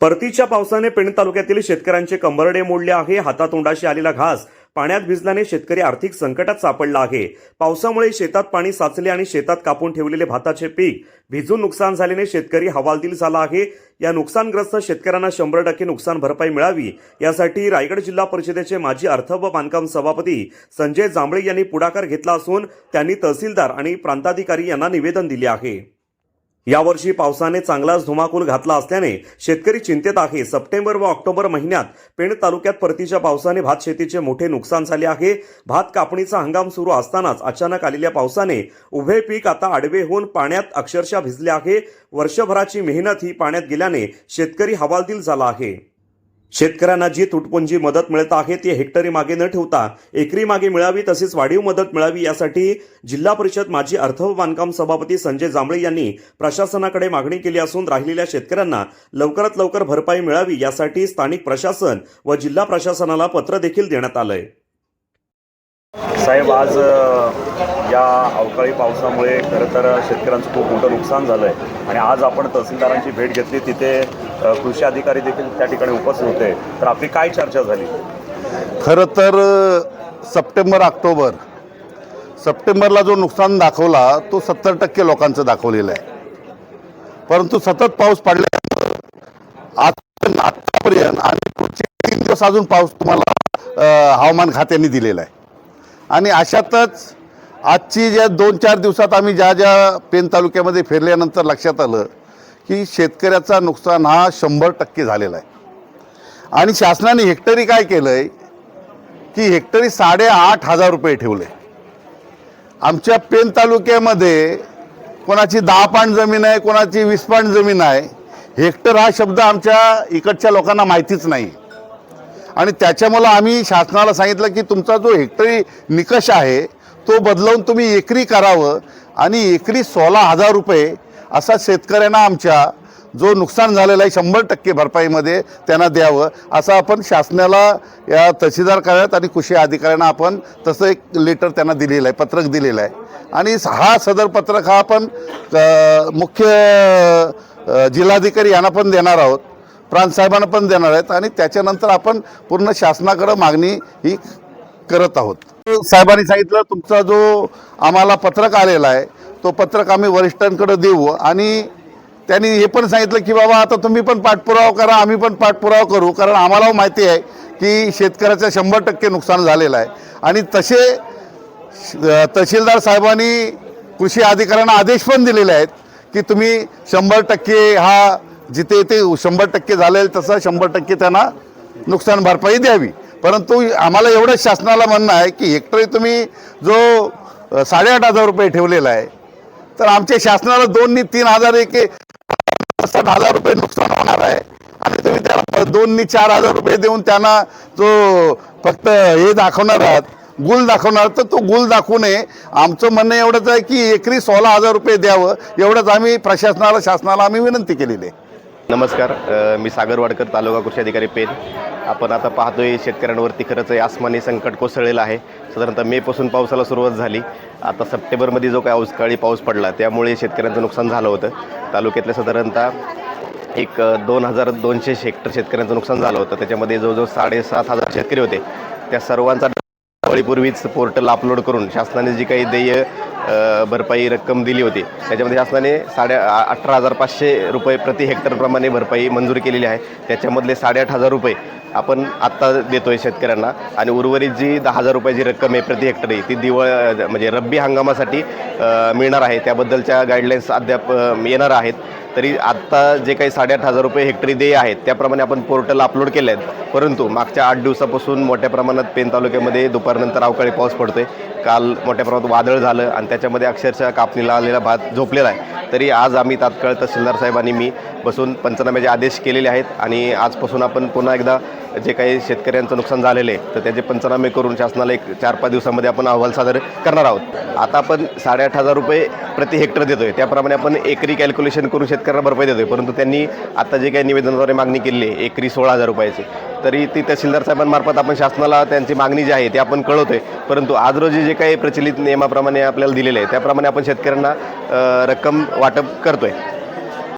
परतीच्या पावसाने पेण तालुक्यातील शेतकऱ्यांचे कंबरडे मोडले आहे. हातातोंडाशी आलेला घास पाण्यात भिजल्याने शेतकरी आर्थिक संकटात सापडला आहे. पावसामुळे शेतात पाणी साचले आणि शेतात कापून ठेवलेले भाताचे पीक भिजून नुकसान झाल्याने शेतकरी हवालदिल झाला आहे. या नुकसानग्रस्त शेतकऱ्यांना शंभर टक्के नुकसान भरपाई मिळावी. यासाठी रायगड जिल्हा परिषदेचे माजी अर्थ व बांधकाम सभापती संजय जांभळे यांनी पुढाकार घेतला असून त्यांनी तहसीलदार आणि प्रांताधिकारी यांना निवेदन दिले आहे. यावर्षी पावसाने चांगलाच धुमाकूल घातला असल्याने शेतकरी चिंतेत आहे. सप्टेंबर व ऑक्टोबर महिन्यात पेण तालुक्यात परतीच्या पावसाने भात शेतीचे मोठे नुकसान झाले आहे. भात कापणीचा हंगाम सुरू असतानाच अचानक आलेल्या पावसाने उभे पीक आता आडवे होऊन पाण्यात अक्षरशः भिजले आहे. वर्षभराची मेहनत ही पाण्यात गेल्याने शेतकरी हवालदिल झाला आहे. शेतकऱ्यांना जी तुटपुंजी मदत मिळत आहे ती हेक्टरी मागे न ठेवता एकरी मागे मिळावी तसेच वाढीव मदत मिळावी यासाठी जिल्हा परिषद माजी अर्थ व बांधकाम सभापती संजय जांभळे यांनी प्रशासनाकडे मागणी केली असून राहिलेल्या शेतकऱ्यांना लवकरात लवकर भरपाई मिळावी यासाठी स्थानिक प्रशासन व जिल्हा प्रशासनाला पत्र देखील देण्यात आलंय. साहेब आज या अवकाळी पावसामुळे खरं तर शेतकऱ्यांचं खूप मोठं नुकसान झालं आहे आणि आज आपण तहसीलदारांची भेट घेतली तिथे कृषी अधिकारी देखील त्या ठिकाणी उपस्थित होते. तर आपली काय चर्चा झाली? खरं तर सप्टेंबर ऑक्टोबर. सप्टेंबरला जो नुकसान दाखवला तो सत्तर टक्के लोकांचं दाखवलेलं आहे. परंतु सतत पाऊस पडल्यामुळं आज आत्तापर्यंत आणि पुढचे तीन दिवस अजून पाऊस तुम्हाला हवामान खात्याने दिलेला आहे. आणि अशातच आजची ज्या दोन चार दिवसात आम्ही ज्या ज्या पेन तालुक्यामध्ये फिरल्यानंतर लक्षात आलं की शेतकऱ्याचा नुकसान हा शंभर टक्के झालेला आहे. आणि शासनाने हेक्टरी काय केलं आहे की हेक्टरी साडेआठ हजार रुपये ठेवले. आमच्या पेन तालुक्यामध्ये कोणाची दहा पाण जमीन आहे कोणाची वीस पाण जमीन आहे हेक्टर हा शब्द आमच्या इकडच्या लोकांना माहितीच नाही. आणि त्याच्यामुळं आम्ही शासनाला सांगितलं की तुमचा जो हेक्टरी निकष आहे तो बदलवून तुम्ही एकरी करावं आणि एकरी सोळा हजार रुपये असा शेतकऱ्यांना आमच्या जो नुकसान झालेलं आहे शंभर टक्के भरपाईमध्ये त्यांना द्यावं असं आपण शासनाला या तहसीलदार कार्यालयात आणि कृषी अधिकाऱ्यांना आपण तसं एक लेटर त्यांना दिलेलं आहे पत्रक दिलेलं आहे. आणि हा सदर पत्रक हा आपण मुख्य जिल्हाधिकारी यांना पण देणार आहोत प्रांतसाहेबांना पण देणार आहेत आणि त्याच्यानंतर आपण पूर्ण शासनाकडं मागणी ही करत आहोत. साहेबांनी सांगितलं तुमचा जो आम्हाला पत्रक आलेला आहे तो पत्रक आम्ही वरिष्ठांकडे देऊ. आणि त्यांनी हे पण सांगितलं की बाबा आता तुम्ही पण पाठपुरावा करा आम्ही पण पाठपुरावा करू. कारण आम्हाला माहिती आहे की शेतकऱ्याचं शंभर टक्के नुकसान झालेलं आहे. आणि तसे तहसीलदार साहेबांनी कृषी अधिकाऱ्यांना आदेश पण दिलेले आहेत की तुम्ही शंभर टक्के हा जिथे ते शंभर टक्के झालेलं तसं शंभर टक्के त्यांना नुकसान भरपाई द्यावी. परंतु आम्हाला एवढंच शासनाला म्हणणं आहे की हेक्टरी तुम्ही जो साडेआठ हजार रुपये ठेवलेला आहे तर आमच्या शासनाला दोन नी तीन हजार एक साठ हजार रुपये नुकसान होणार आहे. आणि तुम्ही त्याला दोन नी चार हजार रुपये देऊन त्यांना जो फक्त हे दाखवणार आहात गुल दाखवणार तर तो गुल दाखवू नये. आमचं म्हणणं एवढंच आहे की एकरी सोळा हजार रुपये द्यावं एवढंच आम्ही प्रशासनाला शासनाला आम्ही विनंती केलेली आहे. नमस्कार मी सागर वाडकर तालुका कृषी अधिकारी पेन आपण आता पाहतोय शेतकऱ्यांवरती खरंच आसमानी संकट कोसळलेलं आहे. साधारणतः मेपासून पावसाला सुरुवात झाली. आता सप्टेंबरमध्ये जो काही अवकाळी पाऊस पडला त्यामुळे शेतकऱ्यांचं नुकसान झालं होतं. तालुक्यातल्या साधारणतः एक दोन हजार दोनशे हेक्टर शेतकऱ्यांचं नुकसान झालं होतं. त्याच्यामध्ये जवळजवळ साडेसात हजार शेतकरी होते. त्या सर्वांचा दिवाळीपूर्वीच पोर्टल अपलोड करून शासनाने जी काही देय भरपाई रक्कम दिली होती त्याच्यामध्ये शासनाने साडे अठरा हजार पाचशे रुपये प्रति हेक्टरप्रमाणे भरपाई मंजूर केलेली आहे. त्याच्यामधले साडेआठ हजार रुपये आपण आत्ता देतोय शेतकऱ्यांना. आणि उर्वरित जी दहा हजार रुपयाची रक्कम आहे प्रति हेक्टरी ती दिवाळ म्हणजे रब्बी हंगामासाठी मिळणार आहे. त्याबद्दलच्या गाईडलाईन्स अद्याप येणार आहेत. तरी आत्ता जे काही साडेआठ हजार रुपये हेक्टरी देय आहेत त्याप्रमाणे आपण पोर्टल अपलोड केले आहेत परंतु मागच्या आठ दिवसापासून मोठ्या प्रमाणात पेन तालुक्यामध्ये दुपारनंतर अवकाळी पाऊस पडतोय. काल मोठ्या प्रमाणात वादळ झालं आणि त्याच्यामध्ये अक्षरशः कापणीला आलेला भात झोपलेला आहे. तरी आज आम्ही तात्काळ तहसीलदार साहेबांनी मी बसून पंचनाम्याचे आदेश केलेले आहेत आणि आजपासून आपण पुन्हा एकदा जे काही शेतकऱ्यांचं नुकसान झालेलं आहे तर त्याचे पंचनामे करून शासनाला एक चार पाच दिवसामध्ये आपण अहवाल सादर करणार आहोत. आता आपण साडेआठ हजार रुपये प्रति हेक्टर देतो आहे त्याप्रमाणे आपण एकरी कॅल्क्युलेशन करून शेतकऱ्यांना भरपाई देतो आहे परंतु त्यांनी आता जे काही निवेदनाद्वारे मागणी केली आहे एकरी सोळा हजार रुपयाची. तरी ती तहसीलदार साहेबांमार्फत आपण शासनाला त्यांची मागणी जी आहे ती आपण कळवतोय. परंतु आज रोजी जे काही प्रचलित नियमाप्रमाणे आपल्याला दिलेलं आहे त्याप्रमाणे आपण शेतकऱ्यांना रक्कम वाटप करतोय.